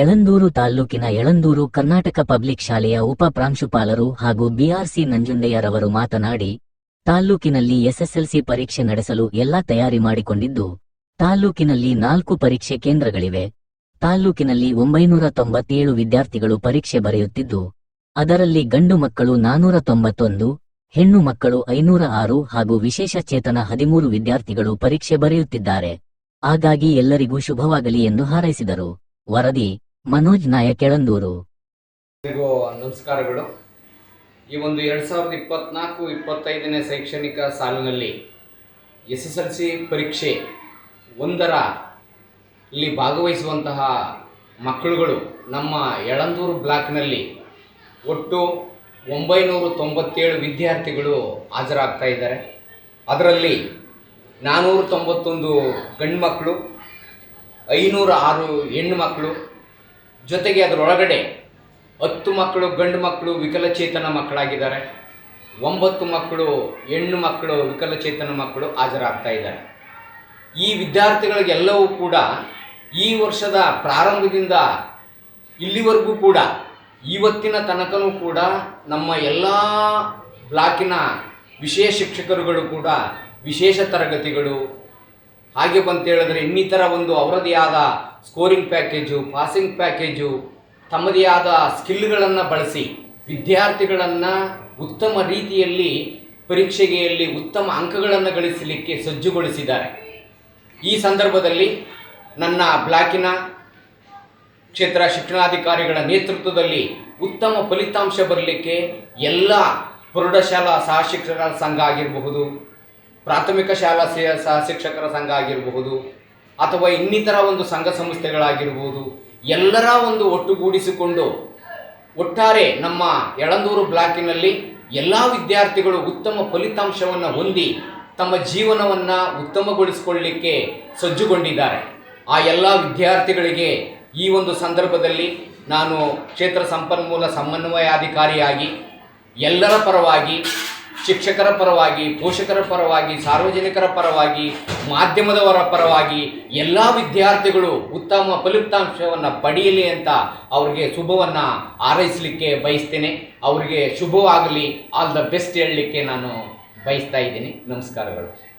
ಯಳಂದೂರು ತಾಲ್ಲೂಕಿನ ಯಳಂದೂರು ಕರ್ನಾಟಕ ಪಬ್ಲಿಕ್ ಶಾಲೆಯ ಉಪ ಪ್ರಾಂಶುಪಾಲರು ಹಾಗೂ ಬಿಆರ್ಸಿ ನಂಜುಂಡಯ್ಯರವರು ಮಾತನಾಡಿ ತಾಲ್ಲೂಕಿನಲ್ಲಿ ಎಸ್ಎಸ್ಎಲ್ಸಿ ಪರೀಕ್ಷೆ ನಡೆಸಲು ಎಲ್ಲಾ ತಯಾರಿ ಮಾಡಿಕೊಂಡಿದ್ದು ತಾಲ್ಲೂಕಿನಲ್ಲಿ ನಾಲ್ಕು ಪರೀಕ್ಷೆ ಕೇಂದ್ರಗಳಿವೆ. ತಾಲ್ಲೂಕಿನಲ್ಲಿ ಒಂಬೈನೂರ ತೊಂಬತ್ತೇಳು ವಿದ್ಯಾರ್ಥಿಗಳು ಪರೀಕ್ಷೆ ಬರೆಯುತ್ತಿದ್ದು, ಅದರಲ್ಲಿ ಗಂಡು ಮಕ್ಕಳು ನಾನೂರ ತೊಂಬತ್ತೊಂದು, ಹೆಣ್ಣು ಮಕ್ಕಳು ಐನೂರ ಆರು ಹಾಗೂ ವಿಶೇಷ ಚೇತನ ಹದಿಮೂರು ವಿದ್ಯಾರ್ಥಿಗಳು ಪರೀಕ್ಷೆ ಬರೆಯುತ್ತಿದ್ದಾರೆ. ಹಾಗಾಗಿ ಎಲ್ಲರಿಗೂ ಶುಭವಾಗಲಿ ಎಂದು ಹಾರೈಸಿದರು. ವರದಿ ಮನೋಜ್ ನಾಯಕ್ ಎಳಂದೂರು. ನಮಸ್ಕಾರಗಳು. ಈ ಒಂದು ಎರಡು ಸಾವಿರದ ಇಪ್ಪತ್ನಾಲ್ಕು, ಇಪ್ಪತ್ತೈದನೇ ಶೈಕ್ಷಣಿಕ ಸಾಲಿನಲ್ಲಿ ಎಸ್ ಎಸ್ ಎಲ್ ಸಿ ಪರೀಕ್ಷೆ ಒಂದರ ಇಲ್ಲಿ ಭಾಗವಹಿಸುವಂತಹ ಮಕ್ಕಳುಗಳು ನಮ್ಮ ಯಳಂದೂರು ಬ್ಲಾಕ್ನಲ್ಲಿ ಒಟ್ಟು ಒಂಬೈನೂರ ತೊಂಬತ್ತೇಳು ವಿದ್ಯಾರ್ಥಿಗಳು ಹಾಜರಾಗ್ತಾ ಇದ್ದಾರೆ. ಅದರಲ್ಲಿ ನಾನ್ನೂರ ತೊಂಬತ್ತೊಂದು ಗಂಡು ಮಕ್ಕಳು ಐನೂರ ಆರು ಹೆಣ್ಣು ಮಕ್ಕಳು ಜೊತೆಗೆ ಅದರೊಳಗಡೆ ಹತ್ತು ಮಕ್ಕಳು, ಗಂಡು ಮಕ್ಕಳು, ವಿಕಲಚೇತನ ಮಕ್ಕಳಾಗಿದ್ದಾರೆ. ಒಂಬತ್ತು ಮಕ್ಕಳು, ಹೆಣ್ಣು ಮಕ್ಕಳು, ವಿಕಲಚೇತನ ಮಕ್ಕಳು ಹಾಜರಾಗ್ತಾ ಇದ್ದಾರೆ. ಈ ವಿದ್ಯಾರ್ಥಿಗಳಿಗೆಲ್ಲವೂ ಕೂಡ ಈ ವರ್ಷದ ಪ್ರಾರಂಭದಿಂದ ಇಲ್ಲಿವರೆಗೂ ಕೂಡ, ಇವತ್ತಿನ ತನಕನೂ ಕೂಡ ನಮ್ಮ ಎಲ್ಲ ಬ್ಲಾಕಿನ ವಿಶೇಷ ಶಿಕ್ಷಕರುಗಳು ಕೂಡ, ವಿಶೇಷ ತರಗತಿಗಳು ಹಾಗೆ ಬಂತೇಳಿದ್ರೆ ಇನ್ನಿತರ ಒಂದು ಅವರದೇ ಆದ ಸ್ಕೋರಿಂಗ್ ಪ್ಯಾಕೇಜು ಪಾಸಿಂಗ್ ಪ್ಯಾಕೇಜು ತಮ್ಮದೇ ಆದ ಸ್ಕಿಲ್ಗಳನ್ನು ಬಳಸಿ ವಿದ್ಯಾರ್ಥಿಗಳನ್ನು ಉತ್ತಮ ರೀತಿಯಲ್ಲಿ ಪರೀಕ್ಷೆಗೆಯಲ್ಲಿ ಉತ್ತಮ ಅಂಕಗಳನ್ನು ಗಳಿಸಲಿಕ್ಕೆ ಸಜ್ಜುಗೊಳಿಸಿದ್ದಾರೆ. ಈ ಸಂದರ್ಭದಲ್ಲಿ ನನ್ನ ಬ್ಲಾಕಿನ ಕ್ಷೇತ್ರ ಶಿಕ್ಷಣಾಧಿಕಾರಿಗಳ ನೇತೃತ್ವದಲ್ಲಿ ಉತ್ತಮ ಫಲಿತಾಂಶ ಬರಲಿಕ್ಕೆ ಎಲ್ಲ ಪ್ರೌಢಶಾಲಾ ಸಹ ಶಿಕ್ಷಕರ ಸಂಘ ಆಗಿರಬಹುದು. ಪ್ರಾಥಮಿಕ ಶಾಲಾ ಸಹ ಶಿಕ್ಷಕರ ಸಂಘ ಆಗಿರಬಹುದು ಅಥವಾ ಇನ್ನಿತರ ಒಂದು ಸಂಘ ಸಂಸ್ಥೆಗಳಾಗಿರ್ಬೋದು ಎಲ್ಲರ ಒಂದು ಒಟ್ಟುಗೂಡಿಸಿಕೊಂಡು ಒಟ್ಟಾರೆ ನಮ್ಮ ಯಳಂದೂರು ಬ್ಲಾಕಿನಲ್ಲಿ ಎಲ್ಲ ವಿದ್ಯಾರ್ಥಿಗಳು ಉತ್ತಮ ಫಲಿತಾಂಶವನ್ನು ಹೊಂದಿ ತಮ್ಮ ಜೀವನವನ್ನು ಉತ್ತಮಗೊಳಿಸಿಕೊಳ್ಳಲಿಕ್ಕೆ ಸಜ್ಜುಗೊಂಡಿದ್ದಾರೆ. ಆ ಎಲ್ಲ ವಿದ್ಯಾರ್ಥಿಗಳಿಗೆ ಈ ಒಂದು ಸಂದರ್ಭದಲ್ಲಿ ನಾನು ಕ್ಷೇತ್ರ ಸಂಪನ್ಮೂಲ ಸಮನ್ವಯಾಧಿಕಾರಿಯಾಗಿ ಎಲ್ಲರ ಪರವಾಗಿ ಶಿಕ್ಷಕರ ಪರವಾಗಿ, ಪೋಷಕರ ಪರವಾಗಿ, ಸಾರ್ವಜನಿಕರ ಪರವಾಗಿ, ಮಾಧ್ಯಮದವರ ಪರವಾಗಿ ಎಲ್ಲ ವಿದ್ಯಾರ್ಥಿಗಳು ಉತ್ತಮ ಫಲಿತಾಂಶವನ್ನು ಪಡೆಯಲಿ ಅಂತ ಅವರಿಗೆ ಶುಭವನ್ನು ಹಾರೈಸಲಿಕ್ಕೆ ಬಯಸ್ತೇನೆ. ಅವರಿಗೆ ಶುಭವಾಗಲಿ. ಆಲ್ ದ ಬೆಸ್ಟ್ ಹೇಳಲಿಕ್ಕೆ ನಾನು ಬಯಸ್ತಾ ಇದ್ದೀನಿ. ನಮಸ್ಕಾರಗಳು.